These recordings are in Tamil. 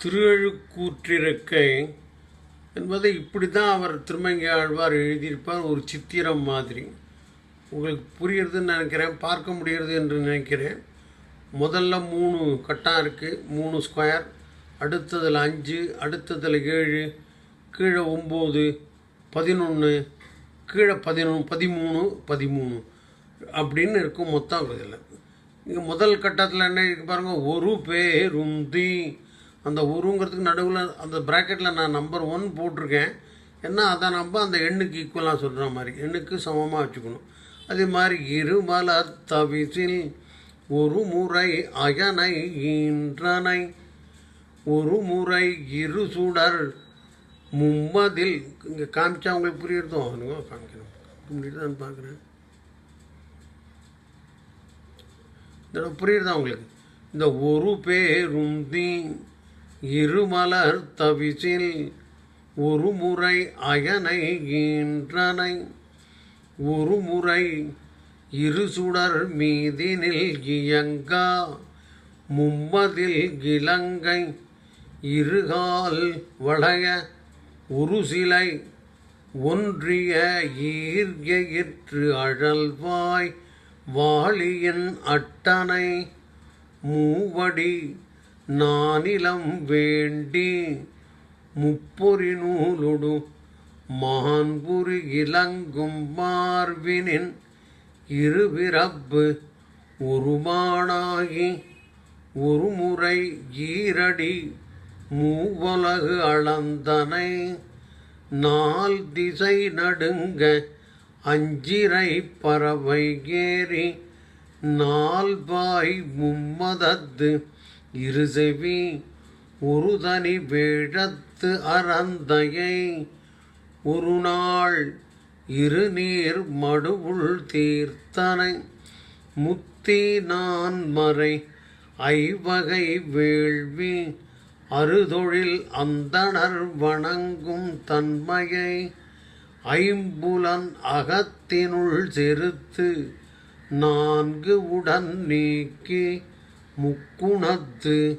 திருஅழுக்கூற்றிருக்கை என்பதை இப்படி தான் அவர் திருமங்கை ஆழ்வார் எழுதியிருப்பார் ஒரு சித்திரம் மாதிரி. உங்களுக்கு புரியுறதுன்னு நினைக்கிறேன் பார்க்க முடிகிறது என்று நினைக்கிறேன். முதல்ல மூணு கட்டம் இருக்குது மூணு ஸ்கொயர் அடுத்ததில் அஞ்சு அடுத்ததில் ஏழு கீழே ஒம்பது பதினொன்று கீழே பதினொன்று பதிமூணு பதிமூணு அப்படின்னு இருக்கும் மொத்தம் இதில். இங்கே முதல் கட்டத்தில் என்ன இருக்கு பாருங்கள் ஒரு பேருந்தி. அந்த உருங்கிறதுக்கு நடுவில் அந்த ப்ராக்கெட்டில் நான் நம்பர் ஒன் போட்டிருக்கேன். ஏன்னா அதை நம்ம அந்த எண்ணுக்கு ஈக்குவலாக சொல்கிற மாதிரி எண்ணுக்கு சமமாக வச்சுக்கணும். அதே மாதிரி இருமலர் தவிசில் ஒரு முறை அயனை ஈன்றனை ஒரு முறை இரு சுடர் மும்மதில். இங்கே காமிச்சா அவங்களுக்கு புரியுறதோ? அவனுங்க காமிக்கணும். முடியுதான்னு பார்க்குறேன். இதோட புரியுறதா உங்களுக்கு? இந்த ஒரு பேருந்தி இருமலர் தவிசில் ஒருமுறை அயனை ஈன்றனை ஒருமுறை இரு சுடர் மீதினில் இயங்கா மும்மதில் இலங்கை இருகால் வளைய ஒரு சிலை ஒன்றிய ஈர்கிற்று அழல்வாய் வாளியின் அட்டனை மூவடி நானிலம் வேண்டி முப்பொறி நூலுடு மான்புரி இலங்கும் மார்பினின் இருபிறப்பு ஒருமானாகி ஒருமுறை ஈரடி மூவலகு அளந்தனை நால் திசை நடுங்க அஞ்சிரை பறவை ஏறி நால்வாய் மும்மதத்து இருசெவி ஒரு தனி வேழத்து அறந்தையை ஒரு நாள் இருநீர் மடுவுள் தீர்த்தனை முத்தி நான் மறை ஐவகை வேள்வி அறுதொழில் அந்தணர் வணங்கும் தன்மையை ஐம்புலன் அகத்தினுள் செருத்து நான்கு உடன் நீக்கி முக்குணத்து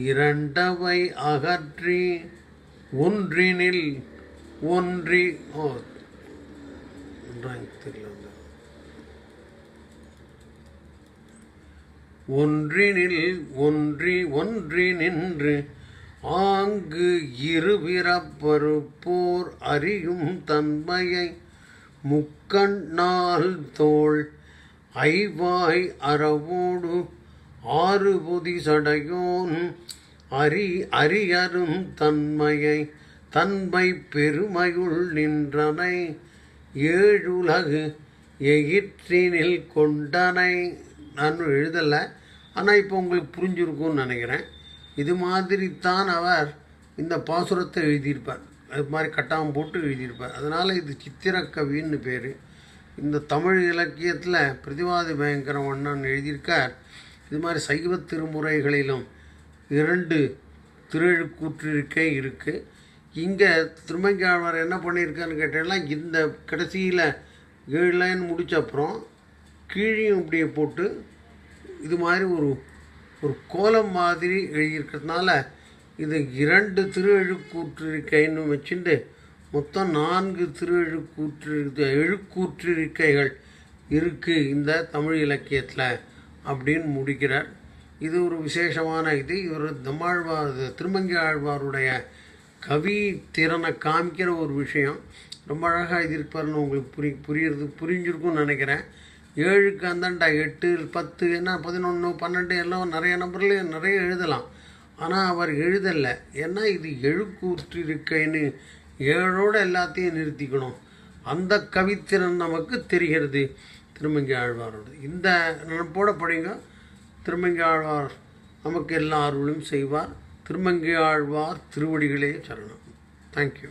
இரண்டவை அகற்றி ஒன்றினில் ஒன்றி ஓ ஒன்றினில் ஒன்றி ஒன்றி நின்று ஆங்கு இருபிறப்பருப்போர் அறியும் தன்மையை முக்கண்ணால் தோல் ஐவாய் அறவோடு ஆறு பொதி சடையோன் அறி அரியரும் தன்மையை தன்மை பெருமையுள் நின்றனை ஏழுலகு எயிற்றினில் கொண்டனை. நான் எழுதலை. ஆனால் இப்போ உங்களுக்கு புரிஞ்சிருக்கும்னு நினைக்கிறேன். இது மாதிரி தான் அவர் இந்த பாசுரத்தை எழுதியிருப்பார். அது மாதிரி கட்டாயம் போட்டு எழுதியிருப்பார். அதனால் இது சித்திரக்கவின்னு பேர். இந்த தமிழ் இலக்கியத்தில் பிரதிவாதி பயங்கர அண்ணன் எழுதியிருக்கார். இது மாதிரி சைவ திருமுறைகளிலும் இரண்டு திருழுக்கூற்றிருக்கை இருக்குது இங்கே திருமங்காழ்வார் என்ன பண்ணியிருக்காருன்னு கேட்டேன்னா இந்த கடைசியில் ஏழு லைன் முடிச்ச அப்புறம் கீழையும் இப்படியே போட்டு இது மாதிரி ஒரு ஒரு கோலம் மாதிரி எழுதியிருக்கிறதுனால இது இரண்டு திருஎழுக்கூற்றிருக்கைன்னு வச்சுட்டு மொத்தம் நான்கு திருஎழுக்கூற்று எழுக்கூற்றிருக்கைகள் இருக்குது இந்த தமிழ் இலக்கியத்தில். அப்படின்னு முடிக்கிறார். இது ஒரு விசேஷமான இது. இவர் நம்மாழ்வார் திருமங்கை ஆழ்வாருடைய கவி திறனை காமிக்கிற ஒரு விஷயம். ரொம்ப அழகாக எழுதியிருப்பாருன்னு உங்களுக்கு புரி புரியுறது புரிஞ்சிருக்கும்னு நினைக்கிறேன். ஏழுக்கு அந்தாண்டா எட்டு பத்து என்ன பதினொன்று பன்னெண்டு எல்லாம் நிறைய நம்பர்லேயும் நிறைய எழுதலாம். ஆனால் அவர் எழுதலை. ஏன்னா இது எழுக்கூற்றிருக்கைன்னு ஏழோடு எல்லாத்தையும் நிறுத்திக்கணும். அந்த கவித்திறன் நமக்கு தெரிகிறது. திருமங்கி ஆழ்வாரோட இந்த நினப்போட படிங்க திருமங்கி ஆழ்வார் நமக்கு எல்லா அருளும் செய்வார். திருமங்கி ஆழ்வார் திருவடிகளே சரணம். தேங்க்யூ